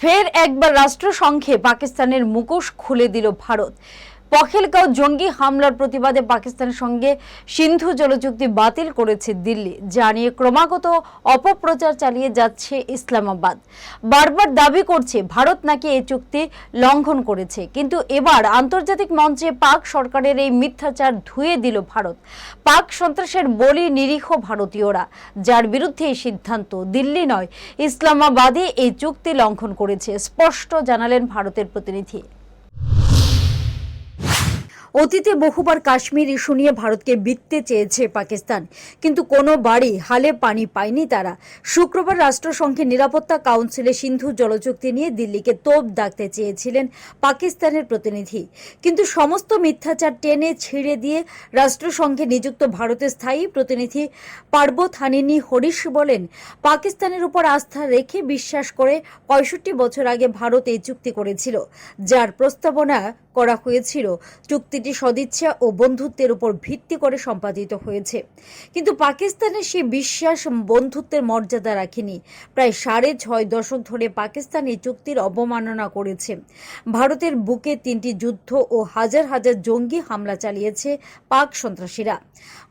ফের একবার রাষ্ট্রসংঘে পাকিস্তানের মুখোশ খুলে দিল ভারত। পখেলগাঁও জঙ্গি হামলার প্রতিবাদে পাকিস্তানের সঙ্গে সিন্ধু জলচুক্তি বাতিল করেছে দিল্লি, যা নিয়ে ক্রমাগত অপপ্রচার চালিয়ে যাচ্ছে ইসলামাবাদ। বারবার দাবি করছে ভারত নাকি এই চুক্তি লঙ্ঘন করেছে, কিন্তু এবার আন্তর্জাতিক মঞ্চে পাক সরকারের এই মিথ্যাচার ধুয়ে দিল ভারত। পাক সন্ত্রাসের বলি নিরীহ ভারতীয়রা, যার বিরুদ্ধে এই সিদ্ধান্ত দিল্লি নয়, ইসলামাবাদে এই চুক্তি লঙ্ঘন করেছে, স্পষ্ট জানালেন ভারতের প্রতিনিধি। অতীতে বহুবার কাশ্মীর ইস্যু নিয়ে ভারতকে বিকতে চেয়েছে পাকিস্তান। কিন্তু কোনো বাড়ি হালে পানি পায়নি তারা। শুক্রবার রাষ্ট্রসংঘের নিরাপত্তা কাউন্সিলে সিন্ধু জলচুক্তি নিয়ে দিল্লিকে তোপ দাগতে চেয়েছিলেন পাকিস্তানের প্রতিনিধি। কিন্তু সমস্ত মিথ্যাচার টেনে ছিঁড়ে দিয়ে রাষ্ট্রসংঘে নিযুক্ত ভারতের স্থায়ী প্রতিনিধি পার্বত হানিনি হরিশ বলেন, পাকিস্তানের উপর আস্থা রেখে বিশ্বাস করে পঁয়ষট্টি বছর আগে ভারত এই চুক্তি করেছিল, যার প্রস্তাবনা করা হয়েছিল। চুক্তিটি সদিচ্ছা ও বন্ধুত্বের উপর ভিত্তি করে সম্পাদিত হয়েছে। কিন্তু পাকিস্তানের সে বিশ্বাস বন্ধুত্বের মর্যাদা রাখেনি। প্রায় সাড়ে ছয় দশক ধরে পাকিস্তান এই চুক্তির অবমাননা করেছে। ভারতের বুকে তিনটি যুদ্ধ ও হাজার হাজার জঙ্গি হামলা চালিয়েছে পাক সন্ত্রাসীরা।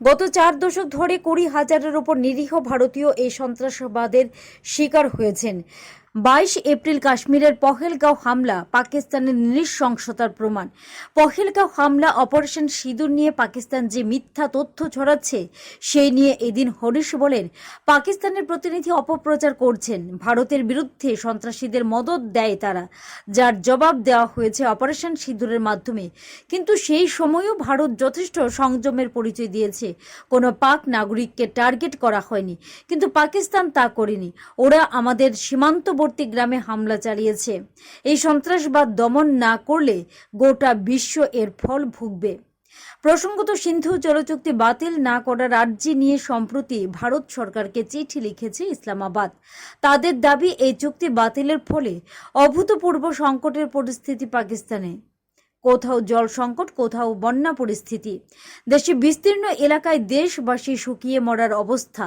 গত চার দশক ধরে কুড়ি হাজারের ওপর নিরীহ ভারতীয় এই সন্ত্রাসবাদের শিকার হয়েছেন। বাইশ এপ্রিল কাশ্মীরের পহেলগাঁও হামলা, পাকিস্তানের নৃশংসতার প্রমাণ। পহেলগাঁও হামলা, অপারেশন সিঁদুর নিয়ে পাকিস্তান যে মিথ্যা তথ্য ছড়াচ্ছে, সেই নিয়ে এদিন হরিশ বলেন, পাকিস্তানের প্রতিনিধি অপপ্রচার করছেন। ভারতের বিরুদ্ধে সন্ত্রাসীদের মদত দেয় তারা, যার জবাব দেওয়া হয়েছে অপারেশন সিঁদুরের মাধ্যমে। কিন্তু সেই সময়ও ভারত যথেষ্ট সংযমের পরিচয় দিয়েছে। কোনো পাক নাগরিককে টার্গেট করা হয়নি। কিন্তু পাকিস্তান তা করেনি। ওরা আমাদের সীমান্তবর্তী গ্রামে হামলা চালিয়েছে। এই সন্ত্রাসবাদ দমন না করলে গোটা বিশ্ব এর ফল ভুগবে। প্রসঙ্গত, সিন্ধু জলচুক্তি বাতিল না করার আর্জি নিয়ে সম্প্রতি ভারত সরকারকে চিঠি লিখেছে ইসলামাবাদ। তাদের দাবি, এই চুক্তি বাতিলের ফলে অভূতপূর্ব সংকটের পরিস্থিতি পাকিস্তানে। কোথাও জল সংকট, কোথাও বন্যা পরিস্থিতি। দেশে বিস্তীর্ণ এলাকায় দেশবাসী শুকিয়ে মরার অবস্থা।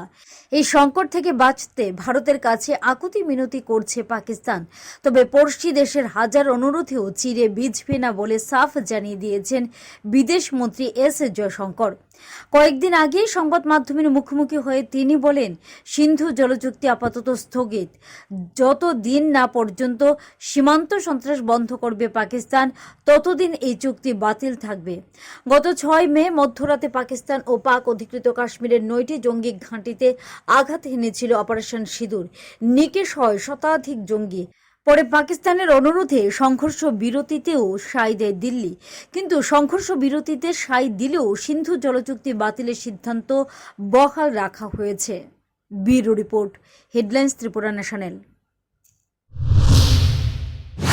এই সংকট থেকে বাঁচতে ভারতের কাছে আকুতি মিনতি করছে পাকিস্তান। তবে পড়শি দেশের হাজার অনুরোধেও চিরে বিঝবে না বলে সাফ জানিয়ে দিয়েছেন বিদেশ মন্ত্রী এস জয়শঙ্কর। কয়েকদিন আগেই সংবাদ মাধ্যমের মুখোমুখি হয়ে তিনি বলেন, সিন্ধু জলচুক্তি আপাতত স্থগিত। যত দিন না পর্যন্ত সীমান্ত সন্ত্রাস বন্ধ করবে পাকিস্তান, ততদিন এই চুক্তি বাতিল থাকবে। গত ছয় মে মধ্যরাতে পাকিস্তান ও পাক অধিকৃত কাশ্মীরের নয়টি জঙ্গি ঘাঁটিতে আঘাত হেনেছিল অপারেশন সিঁদুর। নিকেশ হয় শতাধিক জঙ্গি। পরে পাকিস্তানের অনুরোধে সংঘর্ষ বিরতিতেও সাই দেয় দিল্লি। কিন্তু সংঘর্ষ বিরতিতে সায় দিলেও সিন্ধু জলচুক্তি বাতিলের সিদ্ধান্ত বহাল রাখা হয়েছে। Bureau report, headlines Tripura national.